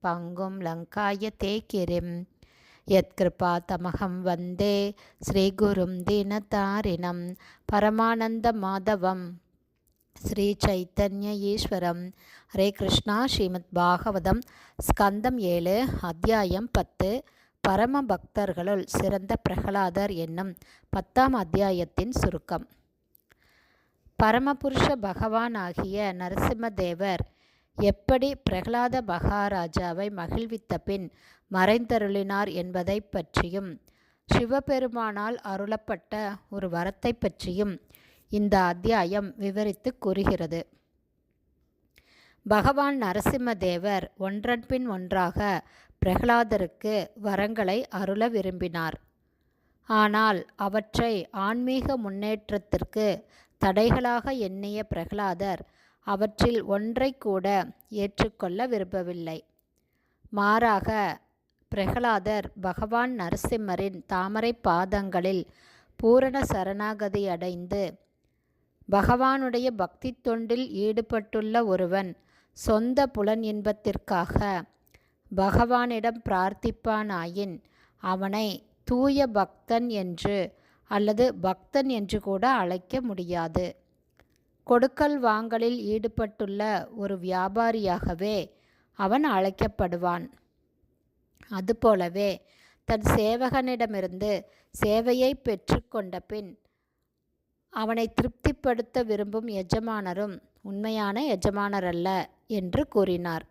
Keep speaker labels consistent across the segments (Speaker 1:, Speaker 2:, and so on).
Speaker 1: करोति वाचालं पङ्गुं लङ्कायते गिरिं यत्कृपातमहं वन्दे श्रीगुरुं दीनतारिणं परमानन्दमाधवं ஸ்ரீசைத்தன்ய ஈஸ்வரம் ஹரே கிருஷ்ணா ஸ்ரீமத் பாகவதம் ஸ்கந்தம் ஏழு அத்தியாயம் பத்து பரம பக்தர்களுள் சிறந்த பிரகலாதர் என்னும் பத்தாம் அத்தியாயத்தின் சுருக்கம் பரமபுருஷ பகவான் ஆகிய நரசிம்மதேவர் எப்படி பிரகலாத மகாராஜாவை மகிழ்வித்த பின் மறைந்தருளினார் என்பதை பற்றியும் சிவபெருமானால் அருளப்பட்ட ஒரு வரத்தை பற்றியும் இந்த அத்தியாயம் விவரித்து கூறுகிறது. பகவான் நரசிம்மதேவர் ஒன்றன்பின் ஒன்றாக பிரகலாதருக்கு வரங்களை அருள விரும்பினார். ஆனால் அவற்றை ஆன்மீக முன்னேற்றத்திற்கு தடைகளாக எண்ணிய பிரகலாதர் அவற்றில் ஒன்றை கூட ஏற்றுக்கொள்ள விரும்பவில்லை. மாறாக பிரகலாதர் பகவான் நரசிம்மரின் தாமரை பாதங்களில் பூரண சரணாகதி அடைந்து பகவானுடைய பக்தி தொண்டில் ஈடுபட்டுள்ள ஒருவன் சொந்த புலன் இன்பத்திற்காக பகவானிடம் பிரார்த்திப்பானாயின் அவனை தூய பக்தன் என்று அல்லது பக்தன் என்று கூட அழைக்க முடியாது. கொடுக்கல் வாங்கலில் ஈடுபட்டுள்ள ஒரு வியாபாரியாகவே அவன் அழைக்கப்படுவான். அதுபோலவே தன் சேவகனிடமிருந்து சேவையை பெற்றுக்கொண்ட பின் அவனை திருப்திப்படுத்த விரும்பும் எஜமானரும் உண்மையான எஜமானரல்ல என்று கூறினார்.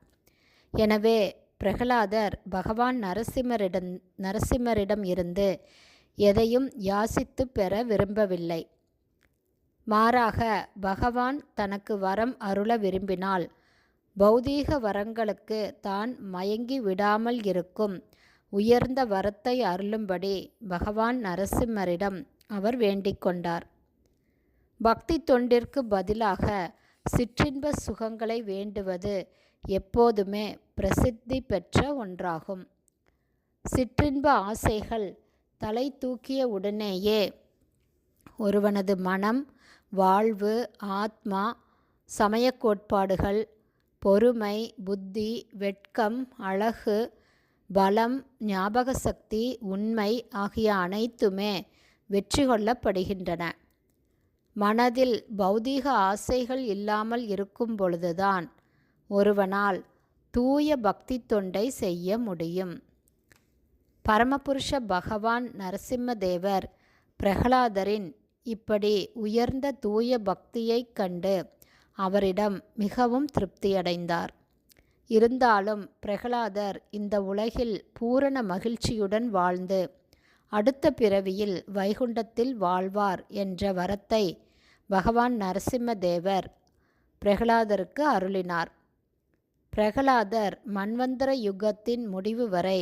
Speaker 1: எனவே பிரகலாதர் பகவான் நரசிம்மரிடம் நரசிம்மரிடம் இருந்து எதையும் யாசித்து பெற விரும்பவில்லை. மாறாக பகவான் தனக்கு வரம் அருள விரும்பினால் பௌதீக வரங்களுக்கு தான் மயங்கி விடாமல் இருக்கும். உயர்ந்த வரத்தை அருளும்படி பகவான் நரசிம்மரிடம் அவர் வேண்டிக் கொண்டார். பக்தி தொண்டிற்கு பதிலாக சிற்றின்ப சுகங்களை வேண்டுவது எப்போதுமே பிரசித்தி பெற்ற ஒன்றாகும். சிற்றின்ப ஆசைகள் தலை தூக்கிய உடனேயே ஒருவனது மனம் வாழ்வு ஆத்மா சமயக் கோட்பாடுகள் பொறுமை புத்தி வெட்கம் அழகு பலம் ஞாபக சக்தி உண்மை ஆகிய அனைத்துமே வெற்றி கொள்ளப்படுகின்றன. மனதில் பௌதீக ஆசைகள் இல்லாமல் இருக்கும் பொழுதுதான் ஒருவனால் தூய பக்தி தொண்டை செய்ய முடியும். பரமபுருஷ பகவான் நரசிம்மதேவர் பிரகலாதரின் இப்படி உயர்ந்த தூய பக்தியைக் கண்டு அவரிடம் மிகவும் திருப்தியடைந்தார். இருந்தாலும் பிரகலாதர் இந்த உலகில் பூரண மகிழ்ச்சியுடன் வாழ்ந்து அடுத்த பிறவியில் வைகுண்டத்தில் வாழ்வார் என்ற வரத்தை பகவான் நரசிம்மதேவர் பிரகலாதருக்கு அருளினார். பிரகலாதர் மன்வந்தர யுகத்தின் முடிவு வரை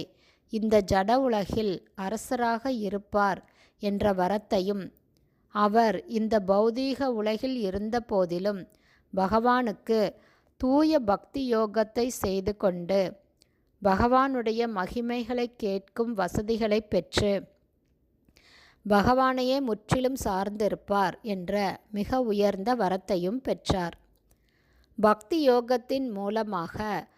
Speaker 1: இந்த ஜட உலகில் அரசராக இருப்பார் என்ற வரத்தையும் அவர் இந்த பௌதீக உலகில் இருந்த போதிலும் பகவானுக்கு தூய பக்தி யோகத்தை செய்து கொண்டு பகவானுடைய மகிமைகளை கேட்கும் வசதிகளை பெற்று பகவானையே முற்றிலும் சார்ந்திருப்பார் என்ற மிக உயர்ந்த வரத்தையும் பெற்றார். பக்தி யோகத்தின் மூலமாக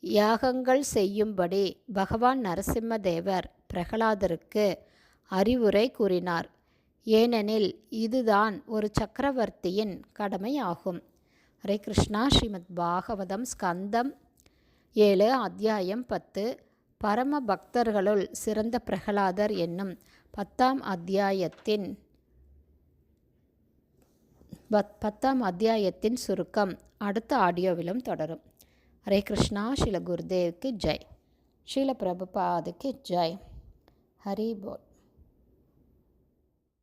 Speaker 1: யாகங்கள் செய்யும்படி பகவான் நரசிம்மதேவர் பிரகலாதருக்கு அறிவுரை கூறினார். ஏனெனில் இதுதான் ஒரு சக்கரவர்த்தியின் கடமையாகும். ஹரே கிருஷ்ணா ஸ்ரீமத் பாகவதம் ஸ்கந்தம் ஏழு அத்தியாயம் பத்து. பரம பக்தர்களுள் சிறந்த பிரகலாதர் என்னும் பத்தாம் அத்தியாயத்தின் பத்தாம் அத்தியாயத்தின் சுருக்கம் அடுத்த ஆடியோவிலும் தொடரும். ஹரே கிருஷ்ணா ஸ்ரீல குருதேவுக்கு ஜெய். ஸ்ரீல பிரபுபாதுக்கு ஜெய். ஹரி போல்.